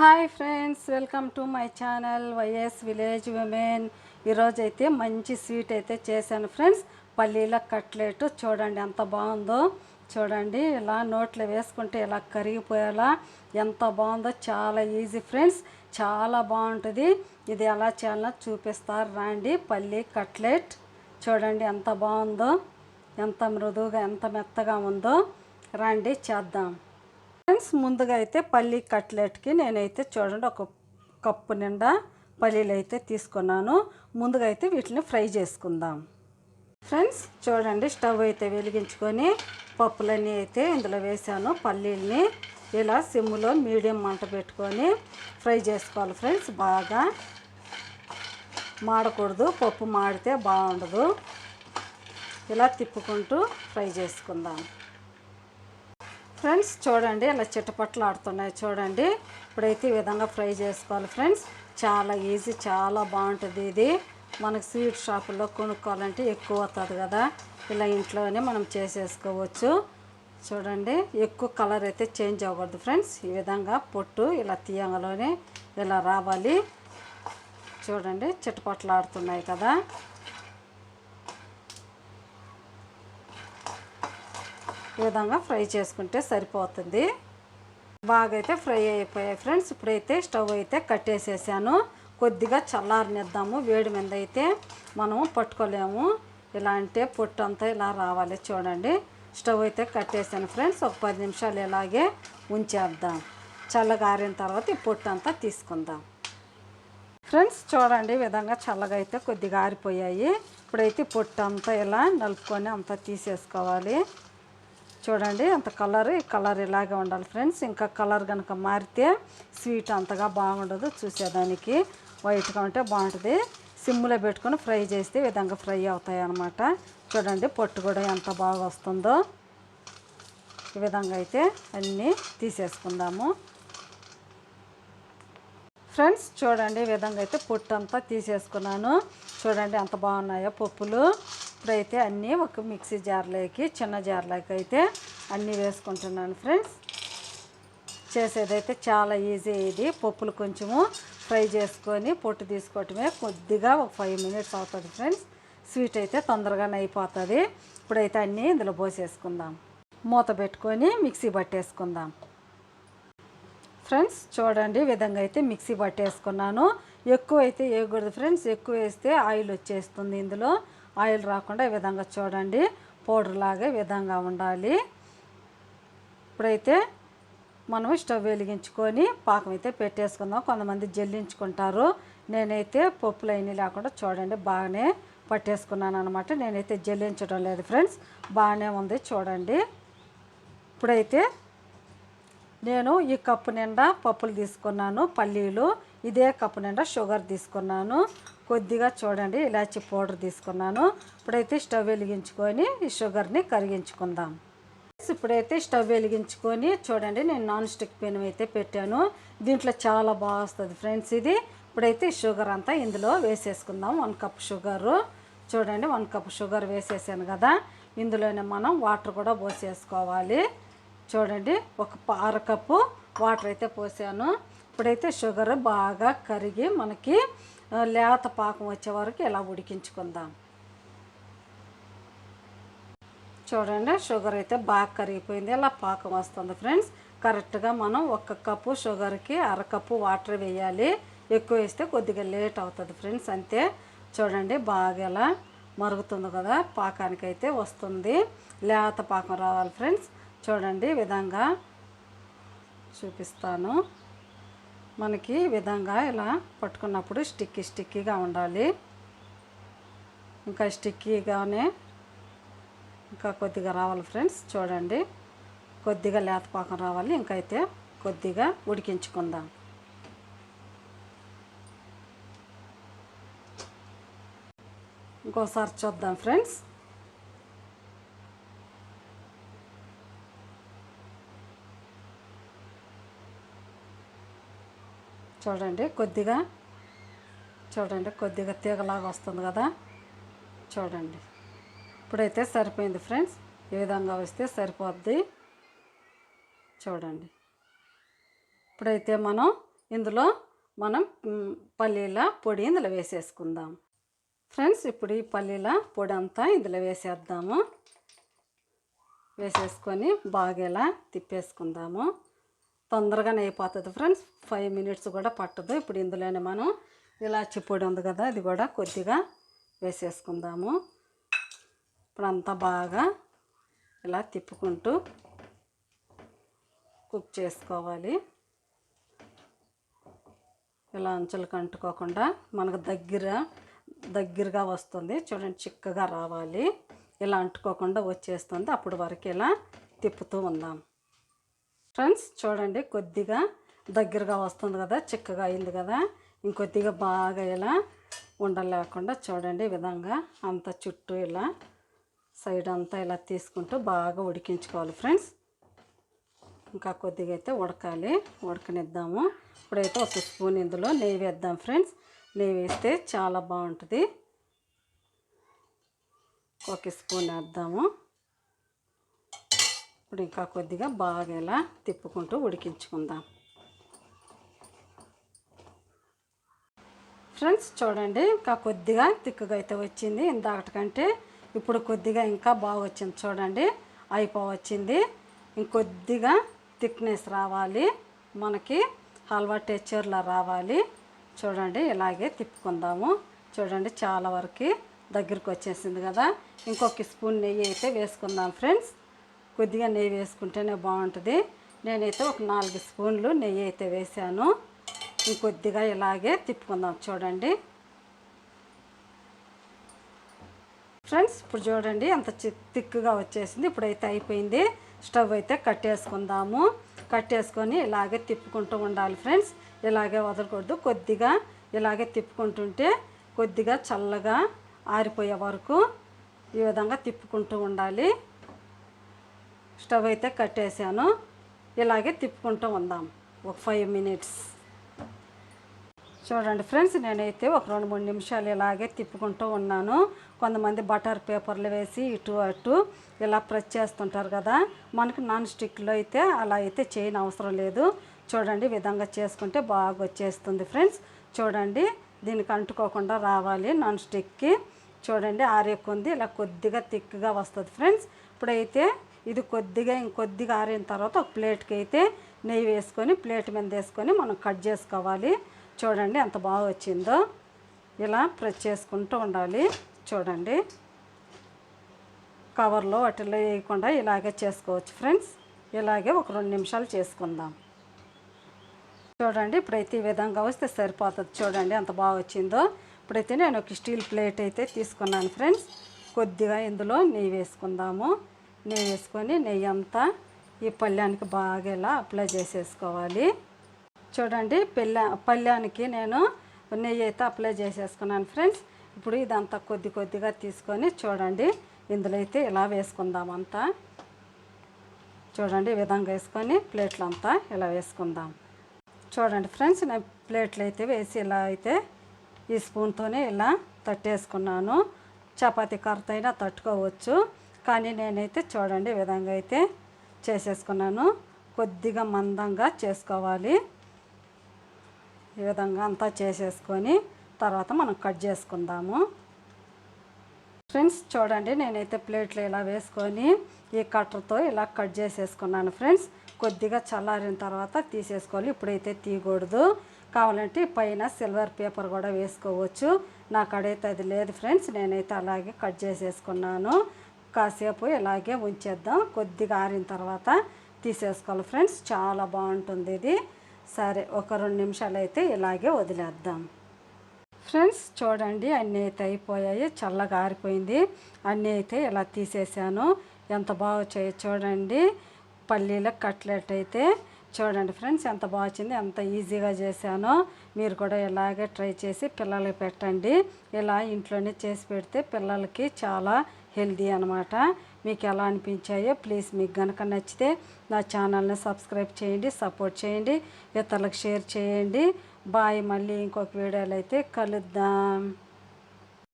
Hi friends welcome to my channel YS village women ఈరోజు అయితే మంచి స్వీట్ అయితే చేశాను ఫ్రెండ్స్. పల్లీల కట్లెట్ చూడండి ఎంత బాగుందో. చూడండి ఇలా నోట్లో వేసుకుంటే ఇలా కరిగిపోయేలా ఎంత బాగుందో. చాలా ఈజీ ఫ్రెండ్స్ చాలా బాగుంటుంది. ఇది ఎలా చేయాలో చూపిస్తారు రాండి. పల్లీ కట్లెట్ చూడండి ఎంత బాగుందో. ఎంత మృదువుగా ఎంత మెత్తగా ఉందో. రండి చేద్దాం. ఫ్రెండ్స్ ముందుగా అయితే పల్లీ కట్లెట్కి నేనైతే చూడండి ఒక కప్పు నిండా పల్లీలు అయితే తీసుకున్నాను. ముందుగా అయితే వీటిని ఫ్రై చేసుకుందాం. ఫ్రెండ్స్ చూడండి స్టవ్ అయితే వెలిగించుకొని పప్పులన్నీ అయితే ఇందులో వేసాను. పల్లీల్ని ఇలా సిమ్లో మీడియం మంట పెట్టుకొని ఫ్రై చేసుకోవాలి ఫ్రెండ్స్ బాగా మాడకూడదు. పప్పు మాడితే బాగుండదు. ఇలా తిప్పుకుంటూ ఫ్రై చేసుకుందాం. ఫ్రెండ్స్ చూడండి ఇలా చిట్టపట్లు ఆడుతున్నాయి చూడండి. ఇప్పుడైతే ఈ విధంగా ఫ్రై చేసుకోవాలి ఫ్రెండ్స్. చాలా ఈజీ చాలా బాగుంటుంది ఇది. మనకు స్వీట్ షాపుల్లో కొనుక్కోవాలంటే ఎక్కువ అవుతుంది కదా. ఇలా ఇంట్లోనే మనం చేసేసుకోవచ్చు. చూడండి ఎక్కువ కలర్ అయితే చేంజ్ అవ్వకూడదు ఫ్రెండ్స్. ఈ విధంగా పొట్టు ఇలా తీయంగలోనే ఇలా రావాలి. చూడండి చిట్టపట్లు ఆడుతున్నాయి కదా. ఈ విధంగా ఫ్రై చేసుకుంటే సరిపోతుంది. బాగా అయితే ఫ్రై అయిపోయాయి ఫ్రెండ్స్. ఇప్పుడైతే స్టవ్ అయితే కట్టేసేసాను. కొద్దిగా చల్లారనిద్దాము. వేడి మీద అయితే మనము పట్టుకోలేము. ఇలా అంటే పొట్టు అంతా ఇలా రావాలి చూడండి. స్టవ్ అయితే కట్టేసాను ఫ్రెండ్స్. ఒక పది నిమిషాలు ఇలాగే ఉంచేద్దాం. చల్లగారిన తర్వాత ఈ పొట్టు అంతా తీసుకుందాం. ఫ్రెండ్స్ చూడండి ఈ విధంగా చల్లగా అయితే కొద్దిగా ఆరిపోయాయి. ఇప్పుడైతే పొట్టు అంతా ఇలా నలుపుకొని అంతా తీసేసుకోవాలి. చూడండి అంత కలర్ ఈ కలర్ ఇలాగే ఉండాలి ఫ్రెండ్స్. ఇంకా కలర్ కనుక మారితే స్వీట్ అంతగా బాగుండదు చూసేదానికి. వైట్గా ఉంటే బాగుంటుంది. సిమ్లో పెట్టుకొని ఫ్రై చేస్తే విధంగా ఫ్రై అవుతాయి అన్నమాట చూడండి పొట్టు కూడా ఎంత బాగా వస్తుందో. ఈ విధంగా అయితే అన్నీ తీసేసుకుందాము. ఫ్రెండ్స్ చూడండి ఈ విధంగా అయితే పొట్టు అంతా తీసేసుకున్నాను. చూడండి ఎంత బాగున్నాయో పప్పులు. ఇప్పుడైతే అన్నీ ఒక మిక్సీ జార్లోకి చిన్న జార్లోకి అయితే అన్నీ వేసుకుంటున్నాను ఫ్రెండ్స్. చేసేదైతే చాలా ఈజీ ఇది. పప్పులు కొంచెము ఫ్రై చేసుకొని పొట్టు తీసుకోవటమే కొద్దిగా ఒక ఫైవ్ మినిట్స్ అవుతుంది ఫ్రెండ్స్. స్వీట్ అయితే తొందరగానే అయిపోతుంది. ఇప్పుడైతే అన్నీ ఇందులో పోసేసుకుందాం. మూత పెట్టుకొని మిక్సీ పట్టేసుకుందాం. ఫ్రెండ్స్ చూడండి విధంగా అయితే మిక్సీ పట్టేసుకున్నాను. ఎక్కువ అయితే వేయకూడదు ఫ్రెండ్స్. ఎక్కువ వేస్తే ఆయిల్ వచ్చేస్తుంది ఇందులో. ఆయిల్ రాకుండా ఈ విధంగా చూడండి. పౌడర్ లాగే విధంగా ఉండాలి. ఇప్పుడైతే మనం స్టవ్ వెలిగించుకొని పాకం అయితే పెట్టేసుకుందాం. కొంతమంది జల్లించుకుంటారు. నేనైతే పప్పులు అయినా లేకుండా చూడండి బాగానే పట్టేసుకున్నాను అనమాట నేనైతే జల్లించడం లేదు ఫ్రెండ్స్ బాగానే ఉంది చూడండి. ఇప్పుడైతే నేను ఈ కప్పు నిండా పప్పులు తీసుకున్నాను పల్లీలు. ఇదే కప్పు నిండా షుగర్ తీసుకున్నాను. కొద్దిగా చూడండి ఇలాచి పౌడర్ తీసుకున్నాను. ఇప్పుడైతే స్టవ్ వెలిగించుకొని ఈ షుగర్ని కరిగించుకుందాం. ఇప్పుడైతే స్టవ్ వెలిగించుకొని చూడండి నేను నాన్ స్టిక్ పెన్ అయితే పెట్టాను. దీంట్లో చాలా బాగా వస్తుంది ఫ్రెండ్స్ ఇది. ఇప్పుడైతే షుగర్ అంతా ఇందులో వేసేసుకుందాం వన్ కప్ షుగరు. చూడండి వన్ కప్ షుగర్ వేసేసాను కదా. ఇందులోనే మనం వాటర్ కూడా పోసేసుకోవాలి. చూడండి ఒక అర కప్పు వాటర్ అయితే పోసాను. ఇప్పుడైతే షుగర్ బాగా కరిగి మనకి లేత పాకం వచ్చే వరకు ఇలా ఉడికించుకుందాం. చూడండి షుగర్ అయితే బాగా కరిగిపోయింది. ఇలా పాకం వస్తుంది ఫ్రెండ్స్. కరెక్ట్గా మనం ఒక కప్పు షుగర్కి అర కప్పు వాటర్ వేయాలి. ఎక్కువ వేస్తే కొద్దిగా లేట్ అవుతుంది ఫ్రెండ్స్ అంతే. చూడండి బాగా ఇలా మరుగుతుంది కదా పాకానికైతే వస్తుంది. లేత పాకం రావాలి ఫ్రెండ్స్. చూడండి విధంగా చూపిస్తాను. మనకి ఈ విధంగా ఇలా పట్టుకున్నప్పుడు స్టిక్కీ స్టిక్కీగా ఉండాలి. ఇంకా స్టిక్కీగానే ఇంకా కొద్దిగా రావాలి ఫ్రెండ్స్ చూడండి. కొద్దిగా లేతపాకం రావాలి ఇంకా అయితే కొద్దిగా ఉడికించుకుందాం. ఇంకోసారి చూద్దాం ఫ్రెండ్స్ చూడండి కొద్దిగా చూడండి కొద్దిగా తీగలాగా వస్తుంది కదా. చూడండి. ఇప్పుడైతే సరిపోయింది ఫ్రెండ్స్. ఈ విధంగా వస్తే సరిపోద్ది. చూడండి. ఇప్పుడైతే మనం ఇందులో మనం పల్లీల పొడి ఇందులో వేసేసుకుందాం. ఫ్రెండ్స్ ఇప్పుడు ఈ పల్లీల పొడి అంతా ఇందులో వేసేద్దాము. వేసేసుకొని బాగా ఇలా తిప్పేసుకుందాము. తొందరగానే అయిపోతుంది ఫ్రెండ్స్. ఫైవ్ మినిట్స్ కూడా పట్టదు. ఇప్పుడు ఇందులోనే మనం ఇలాచి పొడి ఉంది కదా అది కూడా కొద్దిగా వేసేసుకుందాము. ఇప్పుడు అంతా బాగా ఇలా తిప్పుకుంటూ కుక్ చేసుకోవాలి. ఇలా అంచులకు అంటుకోకుండా మనకు దగ్గర దగ్గరగా వస్తుంది. చూడండి చిక్కగా రావాలి. ఇలా అంటుకోకుండా వచ్చేస్తుంది. అప్పుడు వరకు ఇలా తిప్పుతూ ఉందాం. ఫ్రెండ్స్ చూడండి కొద్దిగా దగ్గరగా వస్తుంది కదా చిక్కగా అయింది కదా. ఇంకొద్దిగా బాగా ఇలా ఉండలేకుండా చూడండి ఈ విధంగా అంత చుట్టూ ఇలా సైడ్ అంతా ఇలా తీసుకుంటూ బాగా ఉడికించుకోవాలి ఫ్రెండ్స్. ఇంకా కొద్దిగా అయితే ఉడకాలి ఉడకనిద్దాము. ఇప్పుడైతే ఒక స్పూన్ ఇందులో నెయ్యి వేద్దాం ఫ్రెండ్స్. నెయ్యి వేస్తే చాలా బాగుంటుంది. ఒక స్పూన్ వేద్దాము. ఇప్పుడు ఇంకా కొద్దిగా బాగా ఇలా తిప్పుకుంటూ ఉడికించుకుందాం. ఫ్రెండ్స్ చూడండి ఇంకా కొద్దిగా తిక్కుగా అయితే వచ్చింది. ఇందాకటికంటే ఇప్పుడు కొద్దిగా ఇంకా బాగా వచ్చింది చూడండి అయిపోవచ్చింది. ఇంకొద్దిగా థిక్నెస్ రావాలి మనకి హల్వా టెక్చర్లా రావాలి. చూడండి ఇలాగే తిప్పుకుందాము. చూడండి చాలా వరకు దగ్గరికి వచ్చేసింది కదా. ఇంకొక స్పూన్ నెయ్యి అయితే వేసుకుందాం ఫ్రెండ్స్. కొద్దిగా నెయ్యి వేసుకుంటేనే బాగుంటుంది. నేనైతే ఒక నాలుగు స్పూన్లు నెయ్యి అయితే వేసాను. ఇంకొద్దిగా ఇలాగే తిప్పుకుందాం చూడండి. ఫ్రెండ్స్ ఇప్పుడు చూడండి అంత చి తిక్కుగా వచ్చేసింది. ఇప్పుడైతే అయిపోయింది. స్టవ్ అయితే కట్టేసుకుందాము. కట్టేసుకొని ఇలాగే తిప్పుకుంటూ ఉండాలి ఫ్రెండ్స్. ఇలాగే వదలకూడదు. కొద్దిగా ఇలాగే తిప్పుకుంటుంటే కొద్దిగా చల్లగా ఆరిపోయే వరకు ఈ విధంగా తిప్పుకుంటూ ఉండాలి. స్టవ్ అయితే కట్టేసాను. ఇలాగే తిప్పుకుంటూ ఉందాం. ఒక ఫైవ్ మినిట్స్ చూడండి ఫ్రెండ్స్ నేనైతే ఒక రెండు మూడు నిమిషాలు ఇలాగే తిప్పుకుంటూ ఉన్నాను. కొంతమంది బటర్ పేపర్లు వేసి ఇటు అటు ఇలా ప్రెస్ చేస్తుంటారు కదా మనకి నాన్ స్టిక్లో అయితే అలా అయితే చేయని అవసరం లేదు. చూడండి విధంగా చేసుకుంటే బాగా వచ్చేస్తుంది ఫ్రెండ్స్. చూడండి దీనికి అంటుకోకుండా రావాలి నాన్ స్టిక్కి. చూడండి ఆరేకుంది ఇలా కొద్దిగా థిక్గా వస్తుంది ఫ్రెండ్స్. ఇప్పుడైతే ఇది కొద్దిగా ఇంకొద్దిగా ఆరిన తర్వాత ఒక ప్లేట్కి అయితే నెయ్యి వేసుకొని ప్లేట్ మీద వేసుకొని మనం కట్ చేసుకోవాలి. చూడండి ఎంత బాగా వచ్చిందో. ఇలా ప్రెస్ చేసుకుంటూ ఉండాలి. చూడండి. కవర్లో వాటిలో వేయకుండా ఇలాగే చేసుకోవచ్చు ఫ్రెండ్స్. ఇలాగే ఒక రెండు నిమిషాలు చేసుకుందాం. చూడండి ఇప్పుడైతే ఈ విధంగా వస్తే సరిపోతుంది. చూడండి ఎంత బాగా వచ్చిందో. ఇప్పుడైతే నేను ఒక స్టీల్ ప్లేట్ అయితే తీసుకున్నాను ఫ్రెండ్స్. కొద్దిగా ఇందులో నెయ్యి వేసుకుందాము. నెయ్యి వేసుకొని నెయ్యి అంతా ఈ పళ్ళానికి బాగా ఇలా అప్లై చేసేసుకోవాలి. చూడండి పెళ్ళ పళ్ళానికి నేను నెయ్యి అయితే అప్లై చేసేసుకున్నాను ఫ్రెండ్స్. ఇప్పుడు ఇదంతా కొద్ది కొద్దిగా తీసుకొని చూడండి ఇందులో అయితే ఇలా వేసుకుందాం అంతా. చూడండి ఈ విధంగా వేసుకొని ప్లేట్లు అంతా ఇలా వేసుకుందాం. చూడండి ఫ్రెండ్స్ నేను ప్లేట్లు అయితే వేసి ఇలా అయితే ఈ స్పూన్తోనే ఇలా తట్టేసుకున్నాను. చపాతీ కర్రతో అయినా తట్టుకోవచ్చు. కానీ నేనైతే చూడండి విధంగా అయితే చేసేసుకున్నాను. కొద్దిగా మందంగా చేసుకోవాలి. ఈ విధంగా అంతా చేసేసుకొని తర్వాత మనం కట్ చేసుకుందాము. ఫ్రెండ్స్ చూడండి నేనైతే ప్లేట్లు ఇలా వేసుకొని ఈ కట్టర్తో ఇలా కట్ చేసేసుకున్నాను ఫ్రెండ్స్. కొద్దిగా చల్లారిన తర్వాత తీసేసుకోవాలి. ఇప్పుడైతే తీయకూడదు. కావాలంటే పైన సిల్వర్ పేపర్ కూడా వేసుకోవచ్చు. నాకడైతే అది లేదు ఫ్రెండ్స్. నేనైతే అలాగే కట్ చేసేసుకున్నాను. కాసేపు ఇలాగే ఉంచేద్దాం. కొద్దిగా ఆరిన తర్వాత తీసేసుకోవాలి ఫ్రెండ్స్. చాలా బాగుంటుంది ఇది. సరే ఒక రెండు నిమిషాలు అయితే ఇలాగే వదిలేద్దాం. ఫ్రెండ్స్ చూడండి అన్నీ అయితే అయిపోయాయి. చల్లగా ఆరిపోయింది. అన్నీ అయితే ఇలా తీసేసాను. ఎంత బాగా వచ్చాయో చూడండి. పల్లీల కట్లెట్ అయితే చూడండి ఫ్రెండ్స్ ఎంత బాగా వచ్చింది ఎంత ఈజీగా చేశానో. మీరు కూడా ఇలాగే ట్రై చేసి పిల్లలకి పెట్టండి. ఇలా ఇంట్లోనే చేసి పెడితే పిల్లలకి చాలా హెల్దీ అనమాట మీకు ఎలా అనిపించాయో ప్లీజ్ మీకు కనుక నచ్చితే నా ఛానల్ని సబ్స్క్రైబ్ చేయండి సపోర్ట్ చేయండి ఇతరులకు షేర్ చేయండి. బాయ్. మళ్ళీ ఇంకొక వీడియోలో అయితే కలుద్దాం.